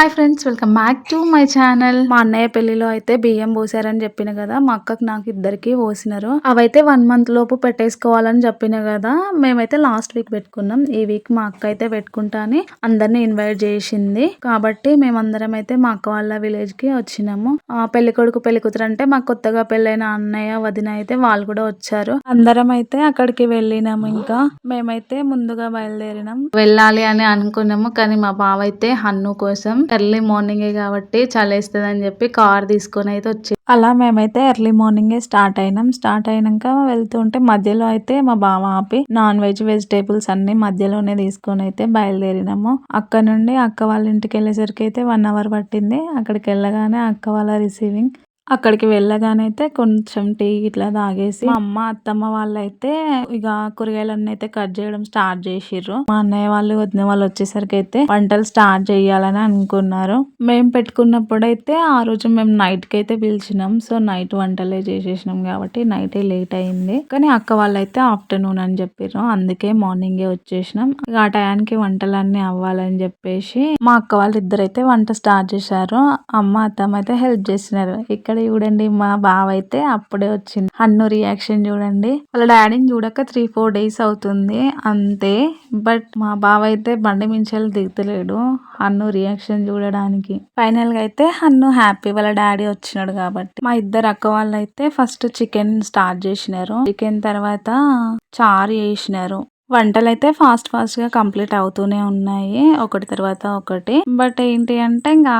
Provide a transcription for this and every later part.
Hi friends welcome back to my channel. మా అన్నయ్య పెళ్ళిలో అయితే బియ్యం పోసారని చెప్పిన కదా మా అక్కకు నాకు ఇద్దరికి పోసినారు. అవైతే వన్ మంత్ లోపు పెట్టేసుకోవాలని చెప్పిన కదా మేమైతే లాస్ట్ వీక్ పెట్టుకున్నాం. ఈ వీక్ మా అక్క అయితే పెట్టుకుంటా అని అందరిని ఇన్వైట్ చేసింది. కాబట్టి మేమందరం అయితే మా అక్క వాళ్ళ విలేజ్కి వచ్చినాము. ఆ పెళ్ళి కొడుకు పెళ్ళి కూతురు అంటే మా కొత్తగా పెళ్ళైన అన్నయ్య వదిన అయితే వాళ్ళు కూడా వచ్చారు. అందరం అయితే అక్కడికి వెళ్ళినాము ఇంకా. మేమైతే ముందుగా బయలుదేరినాం. వెళ్ళాలి అని అనుకున్నాము కానీ మా బావ అయితే హన్ను కోసం ఎర్లీ మార్నింగే కాబట్టి చలేస్తుంది అని చెప్పి కార్ తీసుకొని అయితే వచ్చి అలా మేమైతే ఎర్లీ మార్నింగే స్టార్ట్ అయినాం. స్టార్ట్ అయినాక వెళ్తుంటే మధ్యలో అయితే మా బావ ఆపి నాన్ వెజ్ వెజిటేబుల్స్ అన్ని మధ్యలోనే తీసుకొని అయితే బయలుదేరినాము. అక్కడ నుండి అక్క వాళ్ళ ఇంటికి వెళ్ళేసరికి అయితే వన్ అవర్ పట్టింది. అక్కడికి వెళ్ళగానే అక్క వాళ్ళ రిసీవింగ్ అక్కడికి వెళ్ళగానైతే కొంచెం టీ ఇట్లా తాగేసి మా అమ్మ అత్తమ్మ వాళ్ళైతే ఇక కూరగాయలన్నీ అయితే కట్ చేయడం స్టార్ట్ చేసిర్రు. మా అన్నయ్య వాళ్ళు వదిన వాళ్ళు వచ్చేసరికి అయితే వంటలు స్టార్ట్ చేయాలని అనుకున్నారు. మేము పెట్టుకున్నప్పుడు అయితే ఆ రోజు మేము నైట్కి అయితే పిలిచినాం. సో నైట్ వంటలే చేసేసినాం కాబట్టి నైట్ లేట్ అయింది. కానీ అక్క వాళ్ళైతే ఆఫ్టర్నూన్ అని చెప్పారు అందుకే మార్నింగే వచ్చేసినాం. ఇక ఆ టయానికి వంటలన్నీ అవ్వాలని చెప్పేసి మా అక్క వాళ్ళు ఇద్దరైతే వంట స్టార్ట్ చేశారు. అమ్మ అత్తమ్మ అయితే హెల్ప్ చేసినారు. ఇక్కడ చూడండి. మా బావ అయితే అప్పుడే వచ్చింది. అన్ను రియాక్షన్ చూడండి. వాళ్ళ డాడీని చూడక త్రీ ఫోర్ డేస్ అవుతుంది. అంతే. బట్ మా బావ అయితే బండి మించాలి దిగుతలేడు అన్ను రియాక్షన్ చూడడానికి. ఫైనల్గా అయితే హన్ను హ్యాపీ వాళ్ళ డాడీ వచ్చినాడు కాబట్టి. మా ఇద్దరు అక్క వాళ్ళు అయితే ఫస్ట్ చికెన్ స్టార్ట్ చేసినారు. చికెన్ తర్వాత చారు చేసినారు. వంటలు అయితే ఫాస్ట్ ఫాస్ట్గా కంప్లీట్ అవుతూనే ఉన్నాయి. ఒకటి తర్వాత ఒకటి. బట్ ఏంటి అంటే ఇంకా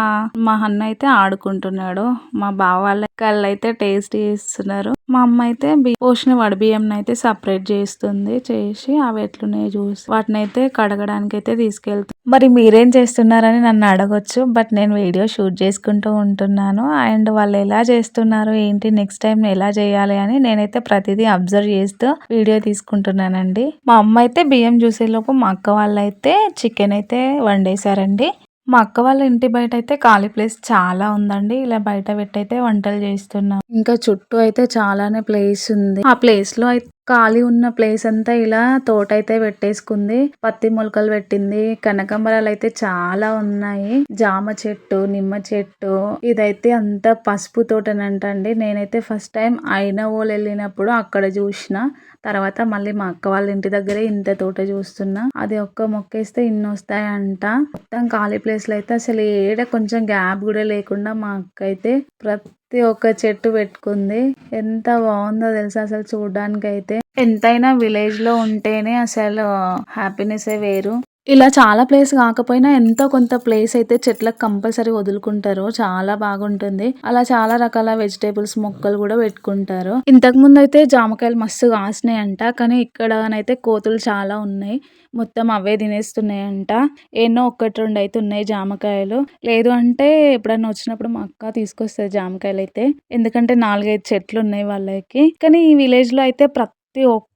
మా అన్న అయితే ఆడుకుంటున్నాడు. మా బావ వాళ్ళ కళ్ళు అయితే టేస్ట్ చేస్తున్నారు. మా అమ్మ అయితే పోషణ వడి బియ్యం అయితే సపరేట్ చేస్తుంది. చేసి అవి ఎట్లున్నాయి చూసి వాటిని అయితే కడగడానికి అయితే తీసుకెళ్తుంది మరి మీరేం చేస్తున్నారని నన్ను అడగొచ్చు బట్ నేను వీడియో షూట్ చేసుకుంటూ ఉంటున్నాను. అండ్ వాళ్ళు ఎలా చేస్తున్నారు ఏంటి నెక్స్ట్ టైం ఎలా చేయాలి అని నేనైతే ప్రతిదీ అబ్జర్వ్ చేస్తూ వీడియో తీసుకుంటున్నానండి. మా అమ్మ అయితే బియ్యం చూసేలోపు మా అక్క వాళ్ళైతే చికెన్ అయితే వండేశారండి. మా అక్క వాళ్ళ ఇంటి బయట అయితే ఖాళీ ప్లేస్ చాలా ఉందండి. ఇలా బయట పెట్టయితే వంటలు చేస్తున్నాం. ఇంకా చుట్టూ అయితే చాలానే ప్లేస్ ఉంది. ఆ ప్లేస్లో అయితే ఖాళీ ఉన్న ప్లేస్ అంతా ఇలా తోట అయితే పెట్టేసుకుంది. పత్తి మొలకలు పెట్టింది. కనకంబరాలు అయితే చాలా ఉన్నాయి. జామ చెట్టు నిమ్మ చెట్టు ఇదైతే అంత పసుపు తోటనంటండి. నేనైతే ఫస్ట్ టైం అయిన వాళ్ళు వెళ్ళినప్పుడు అక్కడ చూసిన. తర్వాత మళ్ళీ మా అక్క వాళ్ళ ఇంటి దగ్గరే ఇంత తోట చూస్తున్నా. అది ఒక్క మొక్కేస్తే ఇన్ని వస్తాయంట మొత్తం ఖాళీ ప్లేస్లో అయితే అసలు ఏడ కొంచెం గ్యాప్ కూడా లేకుండా మా అక్క అయితే ప్రతి ఒక్క చెట్టు పెట్టుకుంది. ఎంత బాగుందో తెలుసా అసలు చూడ్డానికి అయితే ఎంతైనా విలేజ్లో ఉంటేనే అసలు హ్యాపీనెస్ ఏ వేరు. ఇలా చాలా ప్లేస్ కాకపోయినా ఎంతో కొంత ప్లేస్ అయితే చెట్లకు కంపల్సరీ వదులుకుంటారు. చాలా బాగుంటుంది. అలా చాలా రకాల వెజిటేబుల్స్ మొక్కలు కూడా పెట్టుకుంటారు. ఇంతకు ముందు అయితే జామకాయలు మస్తు కాసినాయంట. కానీ ఇక్కడనైతే కోతులు చాలా ఉన్నాయి. మొత్తం అవే తినేస్తున్నాయంట. ఎన్నో ఒక్కటి రెండు అయితే ఉన్నాయి జామకాయలు. లేదు అంటే ఎప్పుడన్నా వచ్చినప్పుడు మా అక్క తీసుకొస్తుంది జామకాయలు అయితే ఎందుకంటే నాలుగైదు చెట్లు ఉన్నాయి వాళ్ళకి. కానీ ఈ విలేజ్లో అయితే ప్రతి ఒక్క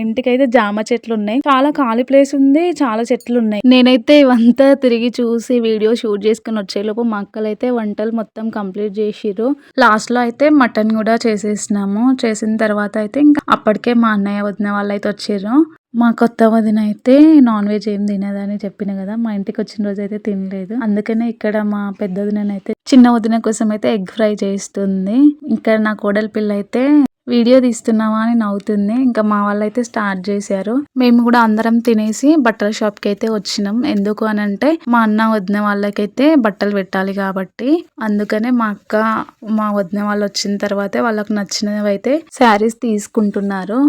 ఇంటికైతే జామ చెట్లు ఉన్నాయి చాలా ఖాళీ ప్లేస్ ఉంది చాలా చెట్లు ఉన్నాయి నేనైతే ఇవంతా తిరిగి చూసి వీడియో షూట్ చేసుకుని వచ్చేలోపు మా అక్కలైతే వంటలు మొత్తం కంప్లీట్ చేసిర్రు. లాస్ట్లో అయితే మటన్ కూడా చేసేసినాము. చేసిన తర్వాత అయితే ఇంకా అప్పటికే మా అన్నయ్య వదిన వాళ్ళు అయితే వచ్చారు మా కొత్త వదిన అయితే నాన్ వెజ్ ఏం తినదని చెప్పిన కదా మా ఇంటికి వచ్చిన రోజు అయితే తినలేదు. అందుకనే ఇక్కడ మా పెద్ద వదిన అయితే చిన్న వదిన కోసం అయితే ఎగ్ ఫ్రై చేస్తుంది. ఇక్కడ నా కోడలి పిల్ల అయితే వీడియో తీస్తున్నావా అని నవ్వుతుంది. ఇంకా మా వాళ్ళైతే స్టార్ట్ చేశారు. మేము కూడా అందరం తినేసి బట్టల షాప్కి అయితే వచ్చినాం. ఎందుకు అని అంటే మా అన్న వదిన వాళ్ళకైతే బట్టలు పెట్టాలి కాబట్టి. అందుకనే మా అక్క మా వదిన వాళ్ళు వచ్చిన తర్వాతే వాళ్ళకి నచ్చినవి అయితే శారీస్ తీసుకుంటున్నారు.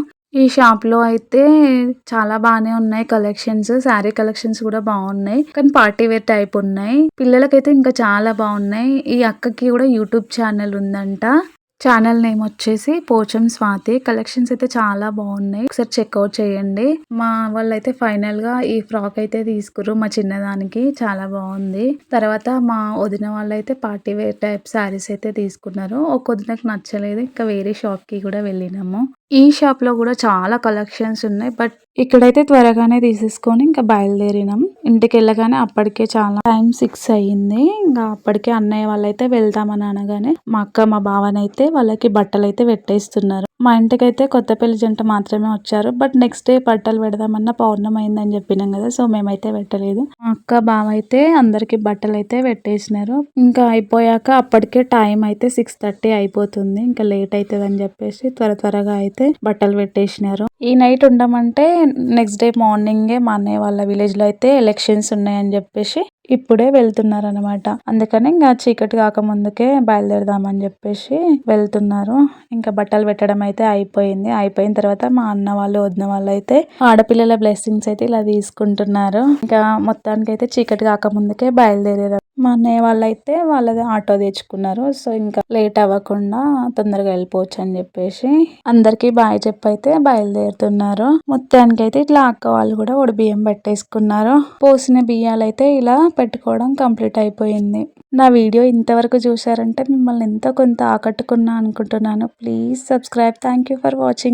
ఈ షాప్లో అయితే చాలా బాగానే ఉన్నాయి కలెక్షన్స్. శారీ కలెక్షన్స్ కూడా బాగున్నాయి. కానీ పార్టీ వేర్ టైప్ ఉన్నాయి. పిల్లలకైతే ఇంకా చాలా బాగున్నాయి. ఈ అక్కకి కూడా యూట్యూబ్ ఛానల్ ఉందంట. ఛానల్ నేమ్ వచ్చేసి పోచం స్వాతి. కలెక్షన్స్ అయితే చాలా బాగున్నాయి. ఒకసారి చెక్అవుట్ చేయండి. మా వాళ్ళైతే ఫైనల్గా ఈ ఫ్రాక్ అయితే తీసుకురు మా చిన్నదానికి చాలా బాగుంది. తర్వాత మా వదిన వాళ్ళైతే పార్టీ వేర్ టైప్ శారీస్ అయితే తీసుకున్నారు. ఒక వదినకు నచ్చలేదు. ఇంకా వేరే షాప్కి కూడా వెళ్ళినాము. ఈ షాప్లో కూడా చాలా కలెక్షన్స్ ఉన్నాయి. బట్ ఇక్కడైతే త్వరగానే తీసేసుకొని ఇంకా బయలుదేరినాం. ఇంటికి వెళ్ళగానే అప్పటికే చాలా టైం సిక్స్ అయ్యింది. ఇంకా అప్పటికే అన్నయ్య వాళ్ళైతే వెళ్తామని అనగానే మా అక్క మా బావనైతే వాళ్ళకి బట్టలు అయితే పెట్టేస్తున్నారు. మా ఇంటికైతే కొత్త పెళ్ళి జంట మాత్రమే వచ్చారు. బట్ నెక్స్ట్ డే బట్టలు పెడదామన్న పౌర్ణమి అయిందని చెప్పినాం కదా సో మేమైతే పెట్టలేదు. అక్క బావ అయితే అందరికి బట్టలు అయితే పెట్టేసినారు. ఇంకా అయిపోయాక అప్పటికే టైం అయితే సిక్స్ థర్టీ అయిపోతుంది. ఇంకా లేట్ అవుతుంది అని చెప్పేసి త్వర త్వరగా అయితే బట్టలు పెట్టేసినారు. ఈ నైట్ ఉండమంటే నెక్స్ట్ డే మార్నింగే మా అన్నయ్య వాళ్ళ విలేజ్లో అయితే ఎలక్షన్స్ ఉన్నాయని చెప్పేసి ఇప్పుడే వెళ్తున్నారనమాట అందుకని ఇంకా చీకటి కాక ముందుకే బయలుదేరదామని చెప్పేసి వెళ్తున్నారు. ఇంకా బట్టలు పెట్టడం అయితే అయిపోయింది. అయిపోయిన తర్వాత మా అన్న వాళ్ళు వదిన వాళ్ళు అయితే ఆడపిల్లల బ్లెస్సింగ్స్ అయితే ఇలా తీసుకుంటున్నారు. ఇంకా మొత్తానికి అయితే చీకటి కాక ముందుకే బయలుదేరారు. మా అన్నయ్య వాళ్ళు అయితే వాళ్ళది ఆటో తెచ్చుకున్నారు. సో ఇంకా లేట్ అవ్వకుండా తొందరగా వెళ్ళిపోవచ్చు అని చెప్పేసి అందరికి బాయ్ చెప్పైతే బయలుదేరుతున్నారు. మొత్తానికి అయితే ఇట్లా అక్క వాళ్ళు కూడా ఒడి బియ్యం పెట్టేసుకున్నారు. పోసిన బియ్యాలు అయితే ఇలా పెట్టుకోవడం కంప్లీట్ అయిపోయింది. నా వీడియో ఇంతవరకు చూసారంటే మిమ్మల్ని ఎంతో కొంత ఆకట్టుకున్నా అనుకుంటున్నాను. Please subscribe. Thank you for watching.